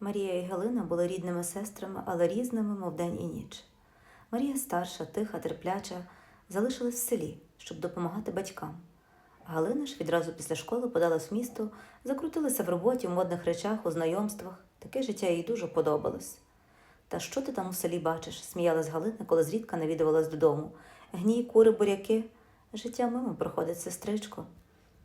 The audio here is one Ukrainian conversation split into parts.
Марія і Галина були рідними сестрами, але різними, мов день і ніч. Марія старша, тиха, терпляча, залишилась в селі, щоб допомагати батькам. Галина ж відразу після школи подалась в місто, закрутилася в роботі, в модних речах, у знайомствах. Таке життя їй дуже подобалось. Та що ти там у селі бачиш? сміялась Галина, коли зрідка навідувалась додому. Гній, кури, буряки. Життя мимо проходить, сестричко.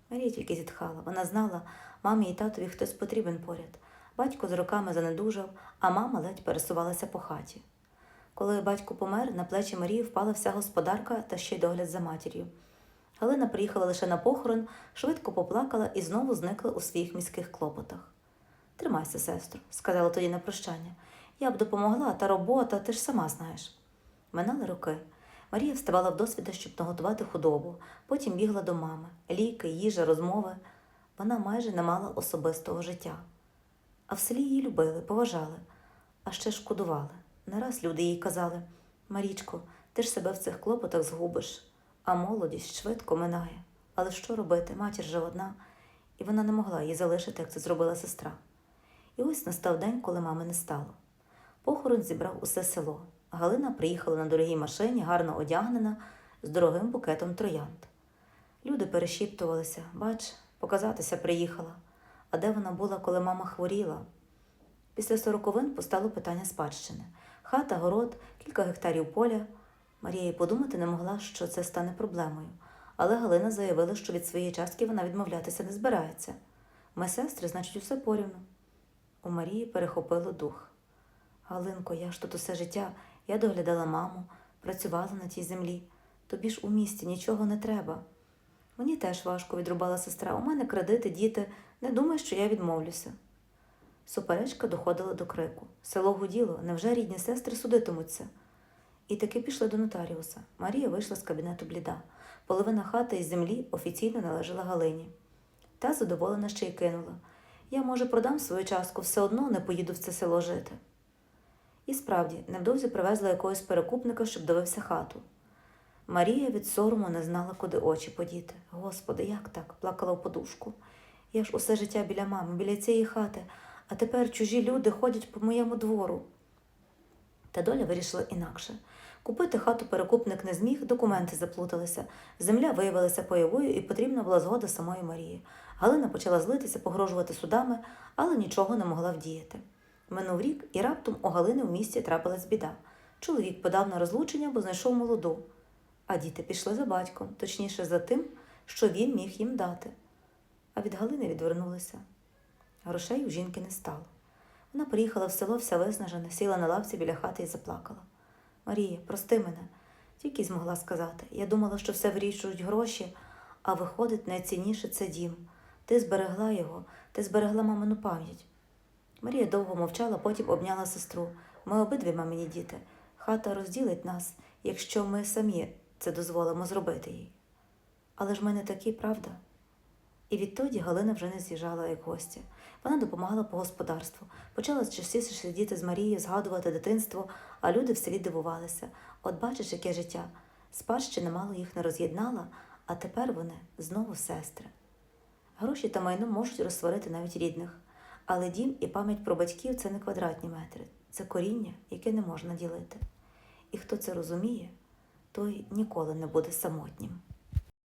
Марія тільки зітхала. Вона знала, мамі і татові хтось потрібен поряд. Батько з роками занедужав, а мама ледь пересувалася по хаті. Коли батько помер, на плечі Марії впала вся господарка та ще й догляд за матір'ю. Галина приїхала лише на похорон, швидко поплакала і знову зникла у своїх міських клопотах. Тримайся, сестро, сказала тоді на прощання. Я б допомогла, та робота, ти ж сама знаєш. Минали роки. Марія вставала в досвіда, щоб наготувати худобу, потім бігла до мами. Ліки, їжа, розмови. Вона майже не мала особистого життя. А в селі її любили, поважали, а ще шкодували. Не раз люди їй казали Марічко, ти ж себе в цих клопотах згубиш, а молодість швидко минає. Але що робити? Матір же одна, і вона не могла її залишити, як це зробила сестра. І ось настав день, коли мами не стало. Похорон зібрав усе село. Галина приїхала на дорогій машині, гарно одягнена, з дорогим букетом троянд. Люди перешіптувалися, бач, показатися приїхала. А де вона була, коли мама хворіла? Після сороковин постало питання спадщини. Хата, город, кілька гектарів поля. Марія й подумати не могла, що це стане проблемою. Але Галина заявила, що від своєї частки вона відмовлятися не збирається. Ми сестри, значить, усе порівну. У Марії перехопило дух. Галинко, я ж тут усе життя, я доглядала маму, працювала на тій землі. Тобі ж у місті нічого не треба. Мені теж важко, відрубала сестра. У мене кредити, діти. Не думай, що я відмовлюся. Суперечка доходила до крику. Село гуділо, невже рідні сестри судитимуться? І таки пішли до нотаріуса. Марія вийшла з кабінету бліда. Половина хати із землі офіційно належала Галині. Та задоволена ще й кинула. Я, може, продам свою частку, все одно не поїду в це село жити. І справді, невдовзі привезла якогось перекупника, щоб дивився хату. Марія від сорому не знала, куди очі подіти. Господи, як так? плакала в подушку. Я ж усе життя біля мами, біля цієї хати, а тепер чужі люди ходять по моєму двору. Та доля вирішила інакше. Купити хату перекупник не зміг, документи заплуталися, земля виявилася пайовою і потрібна була згода самої Марії. Галина почала злитися, погрожувати судами, але нічого не могла вдіяти. Минув рік, і раптом у Галини в місті трапилась біда. Чоловік подав на розлучення, бо знайшов молоду. А діти пішли за батьком, точніше за тим, що він міг їм дати. А від Галини відвернулися. Грошей у жінки не стало. Вона приїхала в село вся виснажена, сіла на лавці біля хати і заплакала. Марія, прости мене, тільки змогла сказати. Я думала, що все вирішують гроші, а виходить, найцінніше це дім. Ти зберегла його, ти зберегла мамину пам'ять. Марія довго мовчала, потім обняла сестру. Ми обидві мамині діти. Хата розділить нас, якщо ми самі це дозволимо зробити їй. Але ж ми не такі, правда? І відтоді Галина вже не з'їжджала як гостя. Вона допомагала по господарству, почала частіше сидіти з Марією, згадувати дитинство, а люди в селі дивувалися. От бачиш, яке життя. Спадщина мало їх не роз'єднала, а тепер вони знову сестри. Гроші та майно можуть розсварити навіть рідних, але дім і пам'ять про батьків це не квадратні метри, це коріння, яке не можна ділити. І хто це розуміє, той ніколи не буде самотнім.